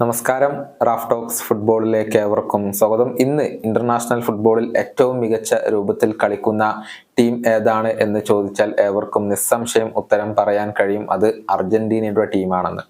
നമസ്കാരം. Raf talks ഫുട്ബോളിലേക്ക് ഏവർക്കും സ്വാഗതം. ഇന്ന് ഇന്റർനാഷണൽ ഫുട്ബോളിൽ ഏറ്റവും മികച്ച രൂപത്തിൽ കളിക്കുന്ന ടീം ഏതാണ് എന്ന് ചോദിച്ചാൽ ഏവർക്കും നിസ്സംശയം ഉത്തരം പറയാൻ കഴിയും. അത് അർജന്റീനയുടെ ടീമാണെന്ന്.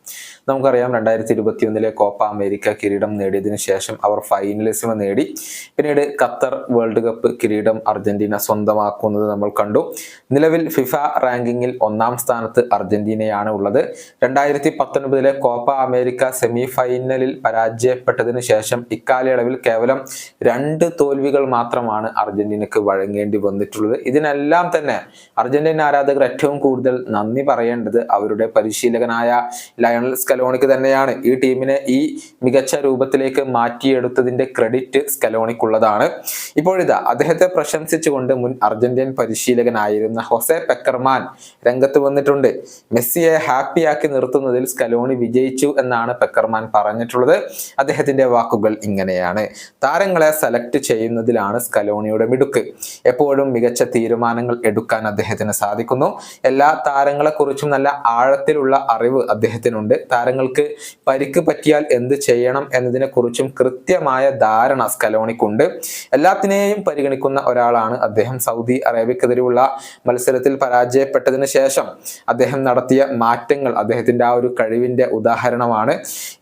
നമുക്കറിയാം രണ്ടായിരത്തി ഇരുപത്തിയൊന്നിലെ കോപ്പ അമേരിക്ക കിരീടം നേടിയതിനു ശേഷം അവർ ഫൈനലിസിമ നേടി. പിന്നീട് ഖത്തർ വേൾഡ് കപ്പ് കിരീടം അർജന്റീന സ്വന്തമാക്കുന്നത് നമ്മൾ കണ്ടു. നിലവിൽ ഫിഫ റാങ്കിങ്ങിൽ ഒന്നാം സ്ഥാനത്ത് അർജന്റീനയാണ് ഉള്ളത്. രണ്ടായിരത്തി പത്തൊൻപതിലെ കോപ്പ അമേരിക്ക സെമി ഫൈനലിൽ പരാജയപ്പെട്ടതിനു ശേഷം ഇക്കാലയളവിൽ കേവലം രണ്ട് തോൽവികൾ മാത്രമാണ് അർജന്റീനക്ക് വഴങ്ങേണ്ടി വന്നിട്ടുള്ളത്. ഇതിനെല്ലാം തന്നെ അർജന്റീന ആരാധകർ ഏറ്റവും കൂടുതൽ നന്ദി പറയേണ്ടത് അവരുടെ പരിശീലകനായ ലയണൽ സ്കലോണിക്ക് തന്നെയാണ്. ഈ ടീമിനെ ഈ മികച്ച രൂപത്തിലേക്ക് മാറ്റിയെടുത്തതിന്റെ ക്രെഡിറ്റ് സ്കലോണിക്കുള്ളതാണ് ഇപ്പോഴിതാ അദ്ദേഹത്തെ പ്രശംസിച്ചുകൊണ്ട് മുൻ അർജന്റീൻ പരിശീലകനായിരുന്ന ഹൊസെ പെക്കർമാൻ രംഗത്ത് വന്നിട്ടുണ്ട്. മെസ്സിയെ ഹാപ്പിയാക്കി നിർത്തുന്നതിൽ സ്കലോണി വിജയിച്ചു എന്നാണ് പെക്കർമാൻ പറഞ്ഞിട്ടുള്ളത്. അദ്ദേഹത്തിന്റെ വാക്കുകൾ ഇങ്ങനെയാണ്. താരങ്ങളെ സെലക്ട് ചെയ്യുന്നതിലാണ് സ്കലോണിയുടെ മിടുക്ക്. എപ്പോഴും മികച്ച തീരുമാനങ്ങൾ എടുക്കാൻ അദ്ദേഹത്തിന് സാധിക്കുന്നു. എല്ലാ താരങ്ങളെ കുറിച്ചും നല്ല ആഴത്തിലുള്ള അറിവ് അദ്ദേഹത്തിനുണ്ട്. താരങ്ങൾക്ക് പരിക്ക് പറ്റിയാൽ എന്ത് ചെയ്യണം എന്നതിനെ കുറിച്ചും കൃത്യമായ ധാരണ സ്കലോണിക്കുണ്ട്. എല്ലാത്തിനെയും പരിഗണിക്കുന്ന ഒരാളാണ് അദ്ദേഹം. സൗദി അറേബ്യക്കെതിരെയുള്ള മത്സരത്തിൽ പരാജയപ്പെട്ടതിന് ശേഷം അദ്ദേഹം നടത്തിയ മാറ്റങ്ങൾ അദ്ദേഹത്തിന്റെ ആ ഒരു കഴിവിന്റെ ഉദാഹരണമാണ്.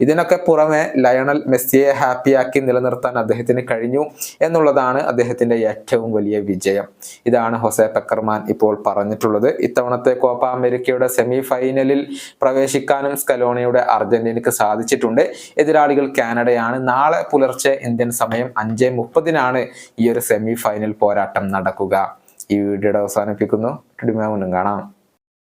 ഇതിനൊക്കെ പുറമെ ലയണൽ മെസ്സിയെ ഹാപ്പിയാക്കി നിലനിർത്താൻ അദ്ദേഹത്തിന് കഴിഞ്ഞു എന്നുള്ളതാണ് അദ്ദേഹത്തിന്റെ ഏറ്റവും വലിയ വിജയം. ഇതാണ് ഹൊസെ പെക്കർമാൻ ഇപ്പോൾ പറഞ്ഞിട്ടുള്ളത്. ഇത്തവണത്തെ കോപ്പ അമേരിക്കയുടെ സെമി ഫൈനലിൽ പ്രവേശിക്കാനും സ്കലോണിയുടെ അർജന്റീനക്ക് സാധിച്ചിട്ടുണ്ട്. എതിരാളികൾ കാനഡയാണ്. നാളെ പുലർച്ചെ ഇന്ത്യൻ സമയം അഞ്ച് മുപ്പതിനാണ് ഈ ഒരു സെമി ഫൈനൽ പോരാട്ടം നടക്കുക. ഈ വീഡിയോയുടെ അവസാനിപ്പിക്കുന്നു. കാണാം.